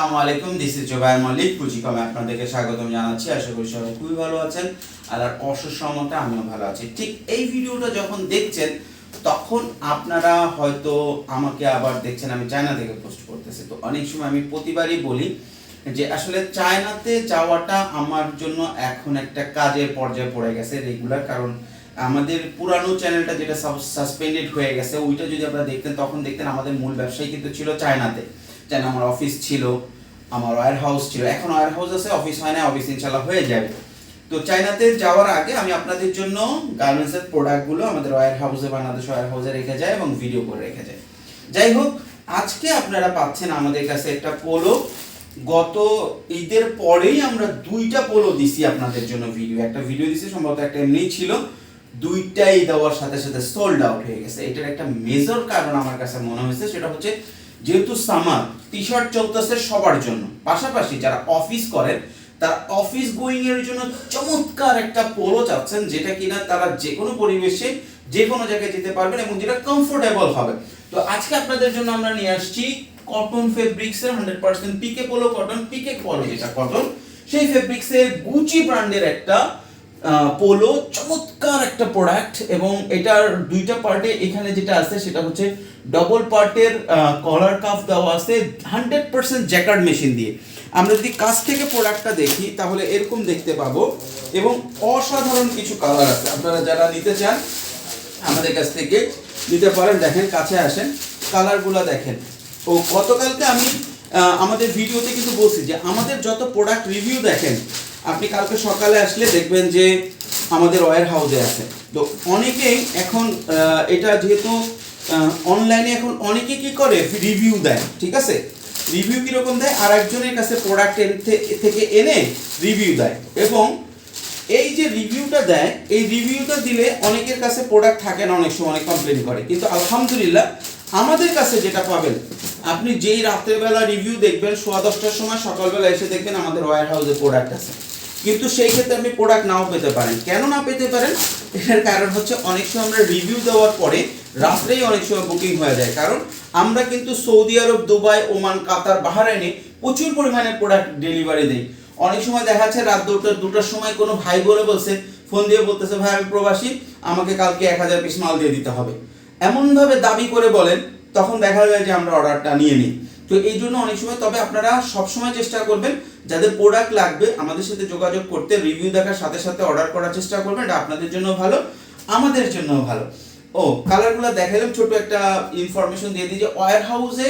আসসালামু আলাইকুম this is Jobai Mallik পুঁজিকমে আপনাদেরকে স্বাগতম জানাচ্ছি, আশা করি সবাই খুবই ভালো আছেন আর আর অসুসম্মতে আমিও ভালো আছি। ঠিক এই ভিডিওটা যখন দেখছেন, তখন আপনারা হয়তো আমাকে আবার দেখছেন, আমি চায়না থেকে পোস্ট করতেছি। তো অনেক সময় আমি প্রতিবারই বলি যে আসলে চায়নাতে যাওয়াটা আমার জন্য এখন একটা কাজের পর্যায়ে পড়ে গেছে রেগুলার কারণ আমাদের পুরানো চ্যানেলটা যেটা সাসপেন্ডেড হয়ে গেছে, ওইটা যদি আপনারা দেখতেন, তখন দেখতেন আমাদের মূল ব্যবসায়ী কিন্তু ছিল চায়নাতে। চায়না আমার অফিস ছিল, আমার ওয়ার হাউস ছিল। এখন ওয়ার হাউস আছে অফিস হয় না অফিস ইনশাল্লাহ হয়ে যাবে। তো চায়নাতে যাওয়ার আগে আমি আপনাদের জন্য গার্মেন্টসের প্রোডাক্টগুলো আমাদের ওয়ার হাউসে বাংলাদেশ ওয়ার হাউসে রেখে যায় এবং ভিডিও করে রেখে যায়। যাই হোক, আজকে আপনারা পাচ্ছেন আমাদের কাছে একটা পোলো গত ঈদের পরেই আমরা দুইটা পোলো দিছি আপনাদের জন্য ভিডিও একটা ভিডিও দিছি, সম্ভবত একটা এমনি ছিল। দুইটাই দেওয়ার সাথে সাথে সোল্ড আউট হয়ে গেছে। এটার একটা মেজর কারণ আমার কাছে মনে হয়েছে, সেটা হচ্ছে যেহেতু সামার টি শার্ট চলতেছে সবার জন্য। পাশাপাশি যারা অফিস করেন, তারা অফিস গোয়িং এর জন্য চমৎকার একটা পোলো চাচ্ছেন, যেটা কিনা তারা যে কোনো পরিবেশে যে কোনো জায়গায় যেতে পারবেন এবং যেটা কমফোর্টেবল হবে। তো আজকে আপনাদের জন্য আমরা নিয়ে আসছি কটন ফেব্রিক্স এর hundred percent pique polo cotton pique polo যেটা কটন সেই ফেব্রিক্স এর গুচি ব্র্যান্ডের একটা পোলো চমৎকার একটা প্রোডাক্ট এবং এটার দুইটা পার্টে এখানে যেটা আছে সেটা হচ্ছে ডবল পার্টের কলার কাফ দেওয়া আছে হান্ড্রেড পার্সেন্ট জ্যাকার্ড মেশিন দিয়ে। আমরা যদি কাছ থেকে প্রোডাক্টটা দেখি, তাহলে এরকম দেখতে পাবো এবং অসাধারণ কিছু কালার আছে। আপনারা যারা নিতে চান, আমাদের কাছ থেকে নিতে পারেন। দেখেন, কাছে আসেন কালারগুলো দেখেন। ও, গতকালকে আমি আমাদের ভিডিওতে কিন্তু বলছি যে আমাদের যত প্রোডাক্ট রিভিউ দেখেন আপনি কালকে সকালে আসলে দেখবেন যে আমাদের ওয়ার হাউসে আছে। তো অনেকেই এখন এটা যেহেতু অনলাইনে এখন অনেকে কি করে? রিভিউ দেয়, ঠিক আছে? রিভিউ কীরকম দেয়? আর একজনের কাছে প্রোডাক্ট থেকে এনে রিভিউ দেয়। এবং এই যে রিভিউটা দেয়, এই রিভিউটা দিলে অনেকের কাছে প্রোডাক্ট থাকে না, অনেক সময় অনেক কমপ্লেন করে। কিন্তু আলহামদুলিল্লাহ, আমাদের কাছে যেটা পাবেন, আপনি যেই রাত্রেবেলা রিভিউ দেখবেন, সোয়া দশটার সময় সকালবেলা এসে দেখবেন আমাদের ওয়ার হাউসে প্রোডাক্ট আছে। কিন্তু সেই ক্ষেত্রে আপনি প্রোডাক্ট নাও পেতে পারেন। কেন না পেতে পারেন? এটার কারণ হচ্ছে অনেক সময় আমরা রিভিউ দেওয়ার পরে রাত্রেই অনেক সময় বুকিং হয়ে যায়। কারণ আমরা কিন্তু Saudi Arab, Dubai, Oman, Qatar, বাহারাইনে প্রচুর পরিমাণে প্রোডাক্ট ডেলিভারি দেই। অনেক সময় দেখা যাচ্ছে রাত দুটো দুটার সময় কোনো ভাই বলে বলছে ফোন দিয়ে বলতেছে, ভাই, আমি প্রবাসী, আমাকে কালকে এক হাজার পিস মাল দিয়ে দিতে হবে। এমনভাবে দাবি করে বলেন, তখন দেখা যায় যে আমরা অর্ডারটা নিয়ে নিই। তো এই জন্য অনেক সময়, তবে আপনারা সবসময় চেষ্টা করবেন, যাদের প্রোডাক্ট লাগবে, আমাদের সাথে যোগাযোগ করতে রিভিউ দেখার সাথে সাথে অর্ডার করার চেষ্টা করবেন, এটা আপনাদের জন্য ভালো, আমাদের জন্য ভালো। ও কালারগুলো দেখালাম ছোট একটা ইনফরমেশন দিয়ে দিই যে ওয়ার হাউসে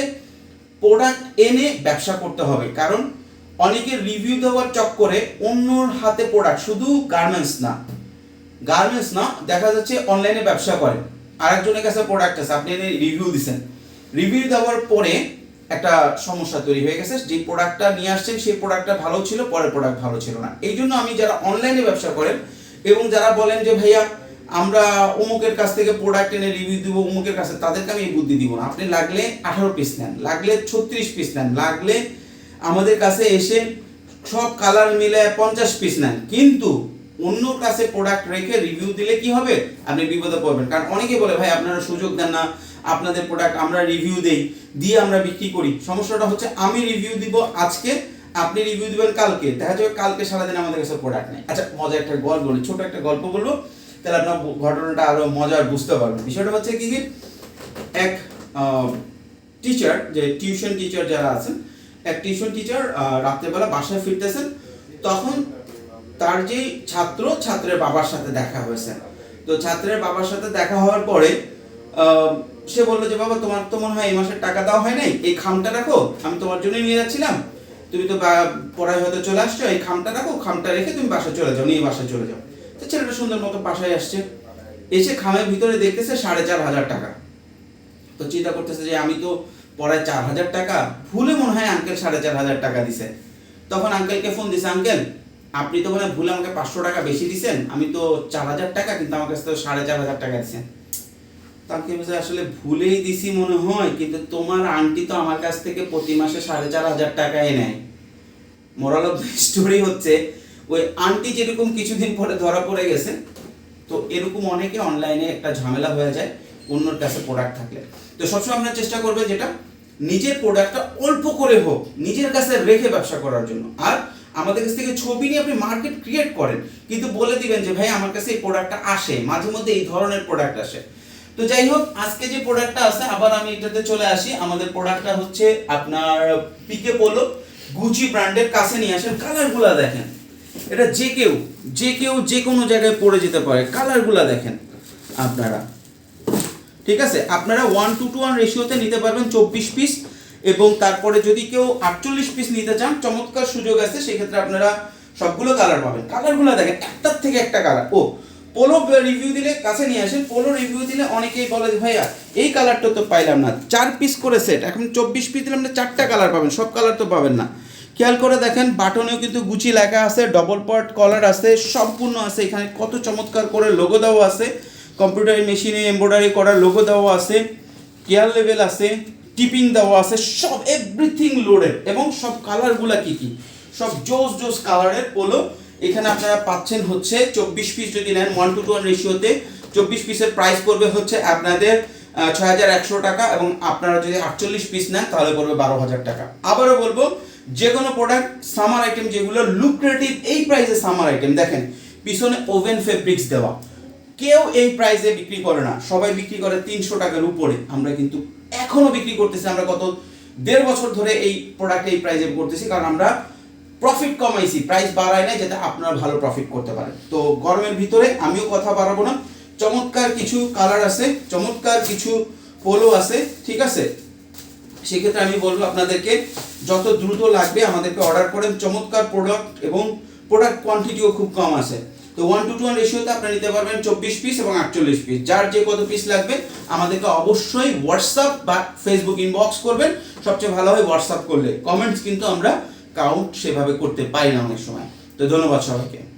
প্রোডাক্ট এনে ব্যবসা করতে হবে। কারণ, অনেকে রিভিউ দেওয়ার চক্করে অন্যর হাতে প্রোডাক্ট শুধু গার্মেন্টস না। গার্মেন্টস না, দেখা যাচ্ছে অনলাইনে ব্যবসা করে। আরেকজনের কাছে প্রোডাক্ট আছে, আপনি এনে রিভিউ দিছেন। রিভিউ দেওয়ার পরে একটা সমস্যা তৈরি হয়ে গেছে। যে প্রোডাক্টটা নিয়ে আসছেন, সেই প্রোডাক্টটা ভালো ছিল, পরের প্রোডাক্ট ভালো ছিল না। এই জন্য আমি যারা অনলাইনে ব্যবসা করেন এবং যারা বলেন যে, ভাইয়া, আমরা অমুকের কাছ থেকে প্রোডাক্ট এনে রিভিউ দিব, অমুকের কাছে, তাদেরকে আমি এই বুদ্ধি দিব না। আপনি লাগলে আঠারো পিস নেন, লাগলে ছত্রিশ পিস নেন, লাগলে আমাদের কাছে এসে সব কালার মিলে পঞ্চাশ পিস নেন। কিন্তু অন্য কাছে প্রোডাক্ট রেখে রিভিউ দিলে কি হবে? আপনি বিপদে পড়বেন। কারণ অনেকে বলে, ভাই, আপনারা সুযোগ দেন না আপনাদের প্রোডাক্ট আমরা রিভিউ দেই, দিয়ে আমরা বিক্রি করি। সমস্যাটা হচ্ছে, আমি রিভিউ দিব আজকে, আপনি রিভিউ দিবেন কালকে। দেখা যাবে কালকে সারাদিন আমাদের কাছে প্রোডাক্ট নেই। আচ্ছা মজার একটা গল্প বলি, ছোট একটা গল্প বলব, তাহলে আপনার ঘটনাটা আরও মজার বুঝতে পারবেন। বিষয়টা হচ্ছে কি এক টিচার যে টিউশন টিচার যারা আছেন, এক টিউশন টিচার রাত্রেবেলা বাসায় ফিরতেছেন, তখন তার যে ছাত্র, ছাত্রের বাবার সাথে দেখা হয়েছে। তো ছাত্রের বাবার সাথে দেখা হওয়ার পরে সে বলল যে, বাবা, তোমার তো মনে হয় এই মাসের টাকা দেওয়া হয় নাই? এই খামটা রাখো, আমি তোমার জন্যই নিয়ে যাচ্ছিলাম। তুমি তো পড়ায় হয়তো চলে আসছো, এই খামটা রাখো, খামটা রেখে তুমি বাসায় চলে যাও, নিয়ে বাসায় চলে যাও। তো ছেলেটা সুন্দর মতো বাসায় আসছে। এসে খামের ভিতরে দেখতেছে সাড়ে চার হাজার টাকা। তো চিন্তা করতেছে যে, আমি তো পড়ায় চার হাজার টাকা, ভুলে মনে হয় আঙ্কেল সাড়ে চার হাজার টাকা দিছে। তখন আঙ্কেলকে ফোন দিছে আঙ্কেল আপনি তো মনে ভুলে আমাকে পাঁচশো টাকা বেশি দিছেন, আমি তো চার হাজার টাকা, কিন্তু আমার কাছে তো সাড়ে চার হাজার টাকা দিছেন। তাকে আসলে ভুলেই দিছি মনে হয়, কিন্তু তোমার আন্টি তো আমার কাছ থেকে প্রতি মাসে সাড়ে চার হাজার টাকাই নেয় মোরাল অফ স্টোরি হচ্ছে, ওই আন্টি যেরকম কিছুদিন পরে ধরা পড়ে গেছে, তো এরকম অনেকে অনলাইনে একটা ঝামেলা হয়ে যায়, অন্যর কাছে প্রোডাক্ট থাকলে। তো সবসময় আপনার চেষ্টা করবেন যেটা, নিজের প্রোডাক্টটা অল্প করে হোক, নিজের কাছে রেখে ব্যবসা করার জন্য। আর আমাদের কাছ থেকে ছবি নিয়ে আপনি মার্কেট ক্রিয়েট করেন, কিন্তু বলে দিবেন যে, ভাই, আমার কাছে এই প্রোডাক্টটা আসে, মাঝে মধ্যে এই ধরনের প্রোডাক্ট আসে। তো যাই হোক আজকে যে প্রোডাক্টটা আছে, আবার আমি এটাতে চলে আসি। আমাদের প্রোডাক্টটা হচ্ছে আপনার পিকে পোলো গুচি ব্র্যান্ডের কাছে নিয়ে আসেন। কালারগুলা দেখেন। এটা যে কেউ যে কেউ যে কোনো জায়গায় পরে যেতে পারে। কালারগুলা দেখেন আপনারা। ঠিক আছে? আপনারা ওয়ান টু টু ওয়ান রেশিওতে নিতে পারবেন চব্বিশ পিস এবং তারপরে যদি কেউ আটচল্লিশ পিস নিতে চান, চমৎকার সুযোগ আছে। সেক্ষেত্রে আপনারা সবগুলো কালার পাবেন। কালারগুলো দেখেন, একটার থেকে একটা কালার ও পোলো রিভিউ দিলে কাছে নিয়ে আসেন, পোলো রিভিউ দিলে অনেকেই বলে, ভাইয়া, এই কালারটা তো পাইলাম না। চার পিস করে সেট এখন চব্বিশ পিস দিলে আপনার চারটা কালার পাবেন, সব কালার তো পাবেন না। খেয়াল করে দেখেন, বাটনেও কিন্তু গুচি লেখা আছে ডবল পট কলার আছে, সম্পূর্ণ আছে এখানে, কত চমৎকার করে লোগো দেওয়া আছে। কম্পিউটার মেশিনে এমব্রয়ডারি করার লোগো দেওয়া আছে কেয়ার লেভেল আছে টিপিং দেওয়া আছে, সব এভরিথিং লোডেড এবং সব কালারগুলা কি কি? সব জোস জোস কালারের পোলো এখানে আপনারা পাচ্ছেন হচ্ছে চব্বিশ পিস যদি নেন ওয়ান টু টু ওয়ান রেশিওতে চব্বিশ পিসের প্রাইস পড়বে হচ্ছে আপনাদের ছয় হাজার একশো টাকা এবং আপনারা যদি আটচল্লিশ পিস নেন, তাহলে পড়বে বারো হাজার টাকা। আবারও বলব যে কোনো প্রোডাক্ট সামার আইটেম যেগুলো লুক্রেটিভ এই প্রাইসে সামার আইটেম দেখেন, পিছনে ওভেন ফেব্রিক্স দেওয়া। কেউ এই প্রাইসে বিক্রি করে না। সবাই বিক্রি করে তিনশো টাকার উপরে। আমরা কিন্তু এখনও বিক্রি করতেছি, আমরা গত দেড় বছর ধরে এই প্রোডাক্ট এই প্রাইসে করতেছি, কারণ আমরা প্রফিট কমাইছি প্রাইস বাড়াই নাই যাতে আপনারা ভালো প্রফিট করতে পারেন। তো গরমের ভিতরে আমিও কথা বাড়াবো না। চমৎকার কিছু কালার আছে, চমৎকার কিছু পোলো আছে, ঠিক আছে? সেক্ষেত্রে আমি বলব আপনাদেরকে, যত দ্রুত লাগবে আমাদেরকে অর্ডার করেন। চমৎকার প্রোডাক্ট এবং প্রোডাক্ট কোয়ান্টিটিও খুব কম আছে। তো ওয়ান টু টু ওয়ান রেশিওতে আপনারা নিতে পারবেন চব্বিশ পিস এবং আটচল্লিশ পিস যার যে কত পিস লাগবে, আমাদেরকে অবশ্যই হোয়াটসঅ্যাপ বা ফেসবুক ইনবক্স করবেন। সবচেয়ে ভালো হয় হোয়াটসঅ্যাপ করলে। কমেন্টস কিন্তু আমরা কাউন্ট সেভাবে করতে পারি না অনেক সময়। তো ধন্যবাদ সবাইকে।